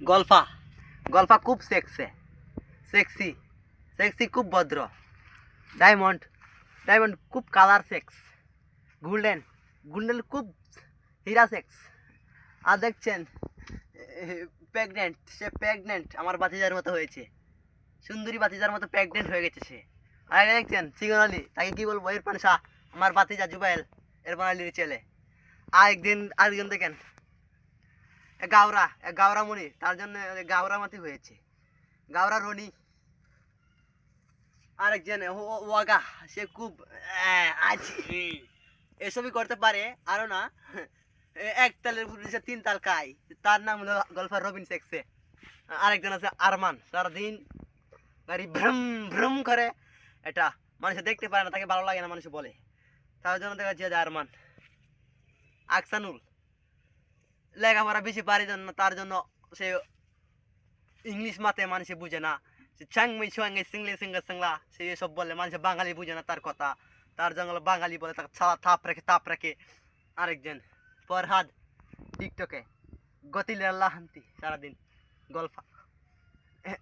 গল্ফা। গল্ফা খুব সেক্সে sexy sexy খুব ভদ্র। ডায়মন্ড ডায়মন্ড খুব কালার সেক্স গোল্ডেন গোল্ডেন খুব হীরা সেক্স আর দেখছেন প্রেগনেন্ট সে প্রেগনেন্ট আমার বাতিজার মতো হয়েছে। সুন্দরী বাতিজার মতো প্রেগনেন্ট হয়ে গেছে সে। আর দেখছেন চিকন আলী তাকে কি বলব? ইরফান শাহ, আমার বাতিজা জুবাইল ইরফান আলীর ছেলে। আর একদিন আরেকজন দেখেন গাওরা গাওরা মণি, তার জন্য গাওরা মাতি হয়েছে। গাওরা রনি। আরেকজন ওয়াগা সে খুব আছে। এসবই করতে পারে, আরও না। এক তালের পুলিশে তিন তাল খায়। তার নাম হলো গল্ফার রবিন সেক্সে আরেকজন আছে আরমান, সারাদিন গাড়ি ভ্রম ভ্রম করে। এটা মানুষ দেখতে পারে না, তাকে ভালো লাগে না, মানুষ বলে। তার জন্য দেখা যাচ্ছে আরমান। আকসানুল। লেখাপড়া বেশি পারি জন্য তার জন্য সে ইংলিশ মাতে মানুষে বুঝে না। সে চাংমি ছুয়াঙ্গে সিংলে সিঙ্গা সিংলা, সে এসব বলে মানুষে বাঙালি বুঝে না তার কথা। তার জঙ্গল বাঙালি বলে তাকে ছাড়া থাপ রেখে, তাপ রেখে আরেকজন। ফরহাদ, টিকটকে। গতিলে আল্লাহান্তি সারাদিন এ-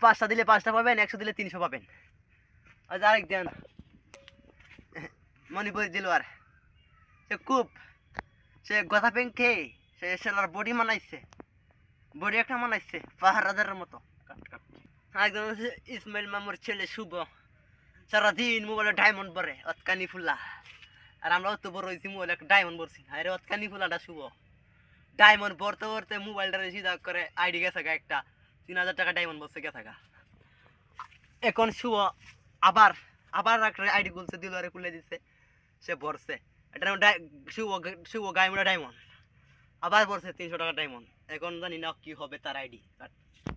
পাঁচটা দিলে পাঁচটা পাবেন, একশো দিলে তিনশো পাবেন। আর আরেকজন। মণিপুর দিলওয়ার। সে খুব, সে গথা পেন খেয়ে সে সেলার বডি মানাইছে। বডি একটা মানাইছে পাহাড় রাজারের মতো হচ্ছে ইসমাইল মামুর ছেলে শুভ। সারাদিন মোবাইলে ডায়মন্ড ভরে অতকানি ফুলা। আর আমরাও তো বড় হয়েছি মোবাইলে একটা ডায়মন্ড ভরছি আরে অতকানি ফুলাটা শুভ। ডায়মন্ড ভরতে ভরতে মোবাইলটা সিধা করে আইডি গেছে একটা। তিন হাজার টাকা ডায়মন্ড বসে গেছে এখন শুভ আবার আবার একটা আইডি খুলছে দিলওয়ারে খুলে দিচ্ছে সে ভরছে এটা শুভ শুভ গাইমুড়া ডায়মন্ড আবার বলছে তিনশো টাকা ডায়মন্ড এখন জানি না কি হবে তার আইডি